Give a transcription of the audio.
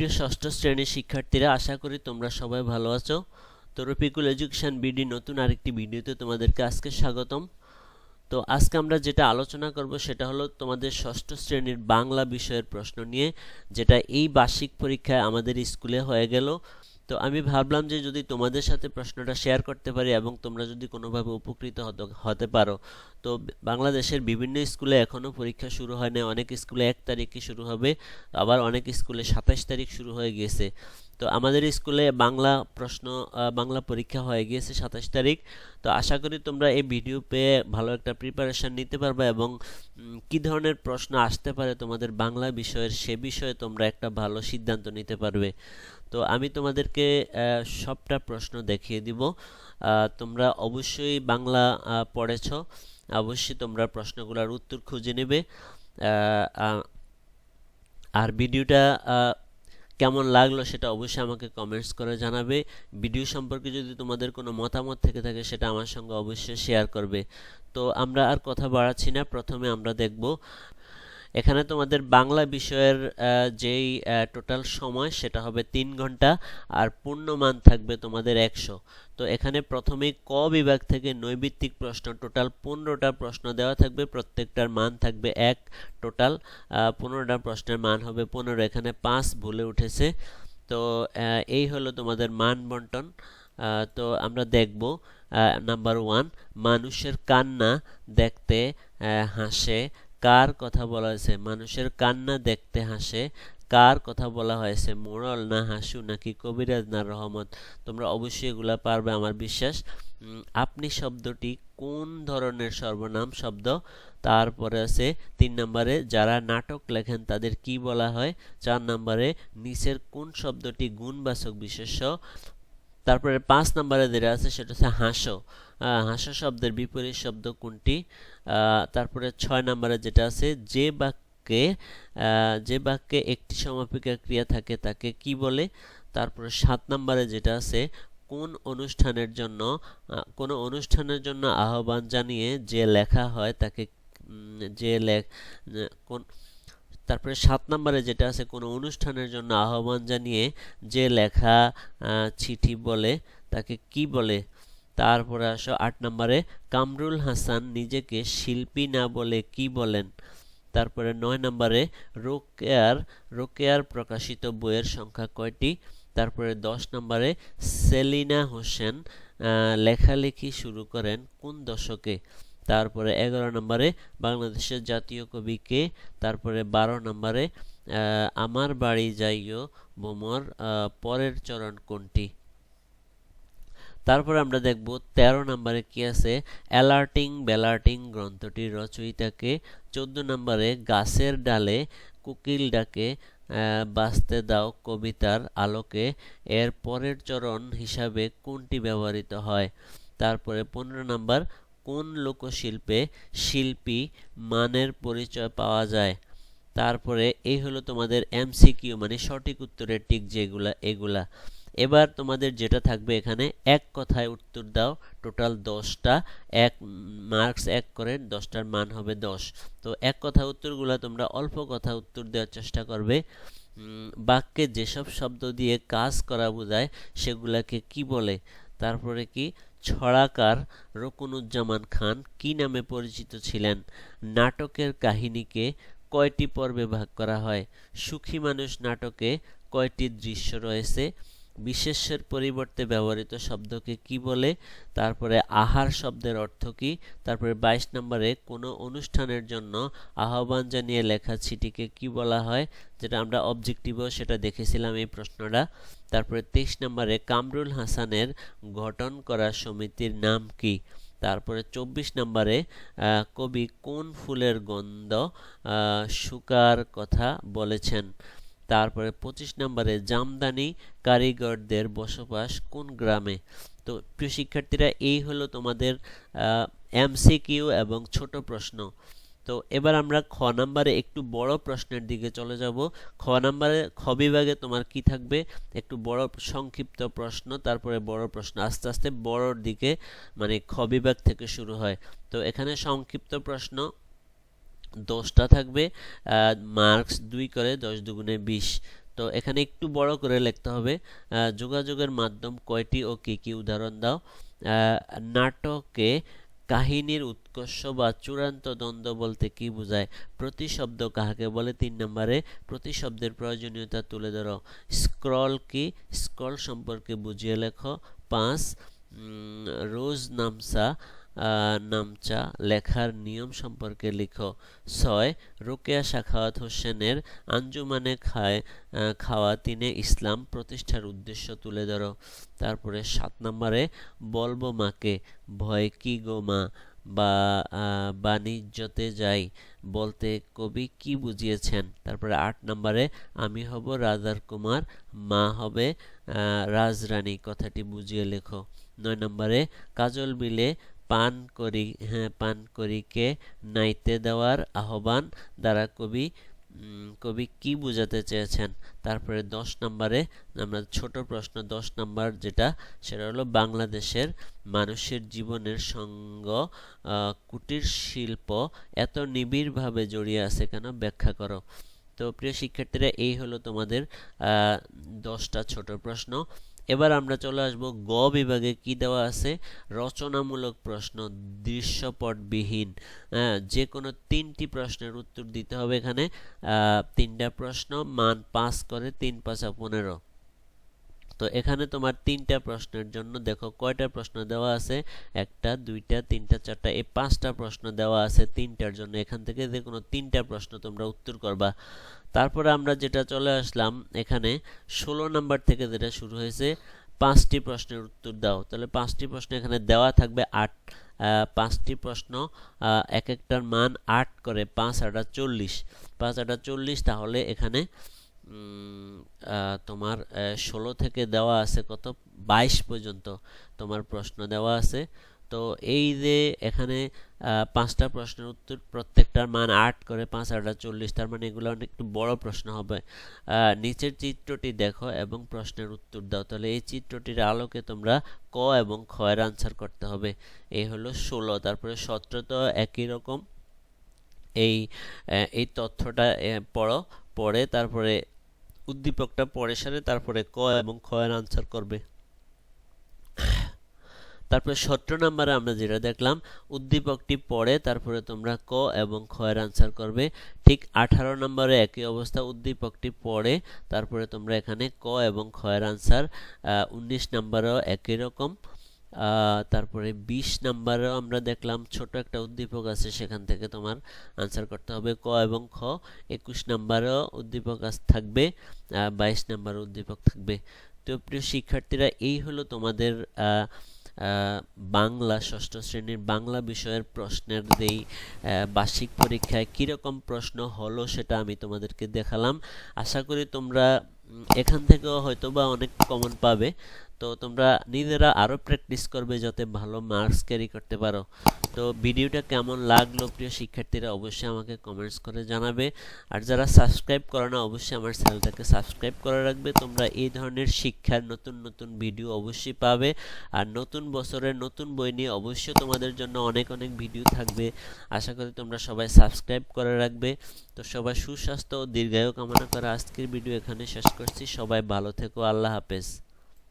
প্রিয় ষষ্ঠ শ্রেণির শিক্ষার্থীরা, আশা করি তোমরা সবাই ভালো আছো। তো রফিকুল এডুকেশন বিডি নতুন আরেকটি ভিডিওতে তোমাদেরকে আজকে স্বাগতম। তো আজকে আমরা যেটা আলোচনা করব সেটা হলো তোমাদের ষষ্ঠ শ্রেণির বাংলা বিষয়ের প্রশ্ন নিয়ে, যেটা এই বার্ষিক পরীক্ষায় আমাদের স্কুলে হয়ে গেল। তো আমি ভাবলাম যে যদি তোমাদের সাথে প্রশ্নটা শেয়ার করতে পারি এবং তোমরা যদি কোনোভাবে উপকৃত হতে পারো, তো বাংলাদেশের বিভিন্ন স্কুলে এখনও পরীক্ষা শুরু হয় না অনেক স্কুলে এক তারিখে শুরু হবে। আবার অনেক স্কুলে সাতাশ তারিখ শুরু হয়ে গিয়েছে তো আমাদের স্কুলে বাংলা প্রশ্ন বাংলা পরীক্ষা হয়ে গিয়েছে সাতাশ তারিখ। তো আশা করি তোমরা এই ভিডিও পেয়ে ভালো একটা প্রিপারেশান নিতে পারবে এবং কি ধরনের প্রশ্ন আসতে পারে তোমাদের বাংলা বিষয়ের সে বিষয়ে তোমরা একটা ভালো সিদ্ধান্ত নিতে পারবে। তো আমি তোমাদেরকে সবটা প্রশ্ন দেখিয়ে দিব। তোমরা অবশ্যই বাংলা পড়েছ। অবশ্যই তোমরা প্রশ্নগুলোর উত্তর খুঁজে নেবে। আর ভিডিওটা কেমন লাগল সেটা অবশ্যই আমাকে কমেন্টস করে জানাবে। ভিডিও সম্পর্কে যদি তোমাদের কোনো মতামত থেকে থাকে সেটা আমার সঙ্গে অবশ্যই শেয়ার করবে। তো আমরা আর কথা বাড়াচ্ছি না। প্রথমে আমরা দেখব এখানে তোমাদের বাংলা বিষয়ের যেই টোটাল সময়, সেটা হবে তিন ঘণ্টা আর পূর্ণমান থাকবে তোমাদের একশো। তো এখানে প্রথমে ক বিভাগ থেকে নৈবিত্তিক প্রশ্ন টোটাল পনেরোটা প্রশ্ন দেওয়া থাকবে, প্রত্যেকটার মান থাকবে এক টোটাল পনেরোটা প্রশ্নের মান হবে পনেরো, এখানে পাঁচ ভুলে উঠেছে। তো এই হলো তোমাদের মান বন্টন। তো আমরা দেখব নাম্বার ওয়ান মানুষের কান্না দেখতে হাসে কার কথা বলা হয়েছে? মানুষের কান্না দেখতে হাসে। কার কথা বলা হয়েছে? মোড়ল না হাসু নাকি কবিরাজ না রহমত? তোমরা অবশ্যই এগুলা পারবে, আমার বিশ্বাস। আপনি শব্দটি কোন ধরনের সর্বনাম শব্দ? তারপরে আছে তিন নম্বরে, যারা নাটক লেখেন তাদের কি বলা হয়? চার নম্বরে, নিচের কোন শব্দটি গুণবাচক বিশেষ্য? তারপরে পাঁচ নম্বরে যেটা আছে সেটা হচ্ছে হাসো। হাসো শব্দের বিপরীত শব্দ কোনটি? তারপরে ছয় নম্বরে যেটা আছে, যে বাক্যে যে বাক্যে একটি সমাপিকা ক্রিয়া থাকে তাকে কি বলে? তারপরে সাত নম্বরে যেটা আছে, কোন অনুষ্ঠানের জন্য কোনো অনুষ্ঠানের জন্য আহ্বান জানিয়ে যে লেখা হয় তাকে যে লেখ কোন, তারপরে সাত নম্বরে যেটা আছে, কোনো অনুষ্ঠানের জন্য আহ্বান জানিয়ে যে লেখা চিঠি বলে তাকে কি বলে? তারপরে আসো আট নম্বরে, কামরুল হাসান নিজেকে শিল্পী না বলে কি বলেন? তারপরে নয় নম্বরে, রোকেয়ার রোকেয়ার প্রকাশিত বইয়ের সংখ্যা কয়টি? তারপরে দশ নম্বরে, সেলিনা হোসেন লেখালেখি শুরু করেন কোন দশকে? তারপরে এগারো নম্বরে, বাংলাদেশের জাতীয় কবি কে? তারপরে বারো নম্বরে আমার বাড়ি যাইও বোমর পরের চরণ কোনটি? তারপর আমরা দেখব ১৩ নম্বরে কি আছে? অ্যালার্টিং ব্যালার্টিং গ্রন্থটির রচয়িতাকে চোদ্দ নম্বরে গাছের ডালে কুকিল ডাকে বাঁচতে দাও কবিতার আলোকে। এর পরের চরণ হিসাবে কোনটি ব্যবহৃত হয়? তারপরে পনেরো নম্বর, কোন লোকশিল্পে শিল্পী মানের পরিচয় পাওয়া যায়? তারপরে এই হলো তোমাদের এমসিকিউ মানে সঠিক উত্তরের টিক যেগুলা, এগুলা। এবার তোমাদের যেটা থাকবে এখানে, এক কথায় উত্তর দাও টোটাল দশটা, এক মার্কস এক করে দশটার মান হবে দশ। তো এক কথা উত্তরগুলো তোমরা অল্প কথা উত্তর দেওয়ার চেষ্টা করবে। বাক্যে যেসব শব্দ দিয়ে কাজ করা বোঝায়, সেগুলাকে কি বলে? তারপরে কি? ছড়াকার রকুনুজ্জামান খান কি নামে পরিচিত ছিলেন? নাটকের কাহিনীকে কয়টি পর্বে ভাগ করা হয়? সুখী মানুষ নাটকে কয়টি দৃশ্য রয়েছে? বিশেষ্যের পরিবর্তে ব্যবহৃত শব্দকে কি বলে? তারপরে আহার শব্দের অর্থ কি? তারপরে বাইশ নম্বরে কোনো অনুষ্ঠানের জন্য আহ্বান জানিয়ে লেখা চিঠিকে কি বলা হয়? যেটা আমরা অবজেক্টিভও সেটা দেখেছিলাম এই প্রশ্নটা। তারপরে তেইশ নম্বরে কামরুল হাসানের গঠন করা সমিতির নাম কি? তারপরে চব্বিশ নম্বরে কবি কোন ফুলের গন্ধ শুকার কথা বলেছেন? তারপরে পঁচিশ নম্বরে জামদানি কারিগরদের বসবাস কোন গ্রামে? তো প্রিয় শিক্ষার্থীরা, এই হলো তোমাদের এমসিকিউ এবং ছোট প্রশ্ন। তো এবার আমরা খ নাম্বারে একটু বড় প্রশ্নের দিকে চলে যাব। খ নাম্বারে, খ বিভাগে তোমার কি থাকবে? একটু বড় সংক্ষিপ্ত প্রশ্ন, তারপরে বড় প্রশ্ন, আস্তে আস্তে বড়র দিকে মানে খ বিভাগ থেকে শুরু হয়। তো এখানে সংক্ষিপ্ত প্রশ্ন দশটা থাকবে মার্কস দুই করে, দশ দুগুণে বিশ। তো এখানে একটু বড় করে লিখতে হবে যোগাযোগের মাধ্যম কয়টি ও কি কি উদাহরণ দাও। নাটকে কাহিনীর উৎকর্ষ বা চূড়ান্ত দ্বন্দ্ব বলতে কি বোঝায়? প্রতিশব্দ কাহাকে বলে? তিন নম্বরে, প্রতিশব্দের প্রয়োজনীয়তা তুলে ধরো। স্ক্রল কি? স্ক্রল সম্পর্কে বুঝিয়ে লেখো। পাঁচ রোজ নামসা নামচা লেখার নিয়ম সম্পর্কে লিখো। ছয়, রোকেয়া সাখাওয়াত হোসেনের আঞ্জুমানে খায় খাওয়া তিনে ইসলাম প্রতিষ্ঠার উদ্দেশ্য তুলে ধরো। তারপরে সাত নম্বরে, বলব মাকে, ভয় কি গো মা? বা বাণিজ্যতে যাই, বলতে কবি কি বুঝিয়েছেন? তারপরে আট নম্বরে, আমি হব রাজার কুমার, মা হবে রাজরানী, কথাটি বুঝিয়ে লেখো। নয় নম্বরে, কাজল বিলে পান করি হ্যাঁ পান করিকে নাইতে দেওয়ার আহ্বান দ্বারা কবি কবি কি বোঝাতে চেয়েছেন? তারপরে দশ নম্বরে আমরা ছোট প্রশ্ন দশ নম্বর যেটা, সেটা হলো বাংলাদেশের মানুষের জীবনের সঙ্গ কুটির শিল্প এত নিবিড়ভাবে জড়িয়ে আছে কেন ব্যাখ্যা করো? তো প্রিয় শিক্ষার্থীরা, এই হলো তোমাদের দশটা ছোট প্রশ্ন। এবার আমরা চলে আসব গ বিভাগে। কি দেওয়া আছে? রচনামূলক প্রশ্ন দৃশ্যপটবিহীন। হ্যাঁ, যে কোনো তিনটি প্রশ্নের উত্তর দিতে হবে এখানে। তিনটা প্রশ্ন মান পাস করে তিন পাঁচা পনেরো। তো এখানে তোমার তিনটা প্রশ্নের জন্য দেখো কয়টা প্রশ্ন দেওয়া আছে? একটা, দুইটা, তিনটা, চারটা, এই পাঁচটা প্রশ্ন দেওয়া আছে তিনটার জন্য। এখান থেকে যে কোনো তিনটা প্রশ্ন তোমরা উত্তর করবা। তারপরে আমরা যেটা চলে আসলাম এখানে ষোলো নাম্বার থেকে যেটা শুরু হয়েছে, পাঁচটি প্রশ্নের উত্তর দাও। তাহলে পাঁচটি প্রশ্ন এখানে দেওয়া থাকবে আট পাঁচটি প্রশ্ন এক একটার মান আট করে পাঁচ আটা চল্লিশ। পাঁচ আটা চল্লিশ তাহলে এখানে তোমার ষোলো থেকে দেওয়া আছে কত? বাইশ পর্যন্ত তোমার প্রশ্ন দেওয়া আছে। তো এই যে এখানে পাঁচটা প্রশ্নের উত্তর প্রত্যেকটার মান আট করে পাঁচ, আটা চল্লিশ, তার মানে এগুলো অনেক একটু বড় প্রশ্ন হবে। নিচের চিত্রটি দেখো এবং প্রশ্নের উত্তর দাও। তাহলে এই চিত্রটির আলোকে তোমরা ক এবং খ এর আনসার করতে হবে। এই হলো ষোলো, তারপরে সতেরো তো একই রকম। এই এই তথ্যটা পড়ো, পড়ে তারপরে উদ্দীপকটা পরে সারে তারপরে ক এবং খ এর আনসার করবে। তারপরে সতেরো নম্বরে আমরা যেটা দেখলাম, উদ্দীপকটি পড়ে তারপরে তোমরা ক এবং খ এর আনসার করবে। ঠিক আঠারো নম্বরে একই অবস্থা, উদ্দীপকটি পড়ে তারপরে তোমরা এখানে ক এবং খ এর আনসার উনিশ নম্বরেও একই রকম। তারপরে বিশ নাম্বারেও আমরা দেখলাম ছোট একটা উদ্দীপক আছে, সেখান থেকে তোমার আনসার করতে হবে ক এবং খ। একুশ নাম্বারেও উদ্দীপক থাকবে বাইশ নাম্বার উদ্দীপক থাকবে। তো প্রিয় শিক্ষার্থীরা, এই হলো তোমাদের বাংলা, ষষ্ঠ শ্রেণির বাংলা বিষয়ের প্রশ্নের যেই বার্ষিক পরীক্ষায় কীরকম প্রশ্ন হলো সেটা আমি তোমাদেরকে দেখালাম। আশা করি তোমরা এখান থেকেও হয়তো বা অনেক কমন পাবে। তো তোমরা নিজেরা আরও প্র্যাকটিস করবে যাতে ভালো মার্কস ক্যারি করতে পারো। তো ভিডিওটা কেমন লাগল প্রিয় শিক্ষার্থীরা অবশ্যই আমাকে কমেন্টস করে জানাবে। আর যারা সাবস্ক্রাইব করে না, অবশ্যই আমার চ্যানেলটাকে সাবস্ক্রাইব করে রাখবে। তোমরা এই ধরনের শিক্ষার নতুন নতুন ভিডিও অবশ্যই পাবে। আর নতুন বছরের নতুন বই নিয়ে অবশ্যই তোমাদের জন্য অনেক অনেক ভিডিও থাকবে। আশা করি তোমরা সবাই সাবস্ক্রাইব করে রাখবে। তো সবাই সুস্বাস্থ্য ও দীর্ঘায়ু কামনা করে আজকের ভিডিও এখানে শেষ করছি। সবাই ভালো থেকো। আল্লাহ হাফেজ।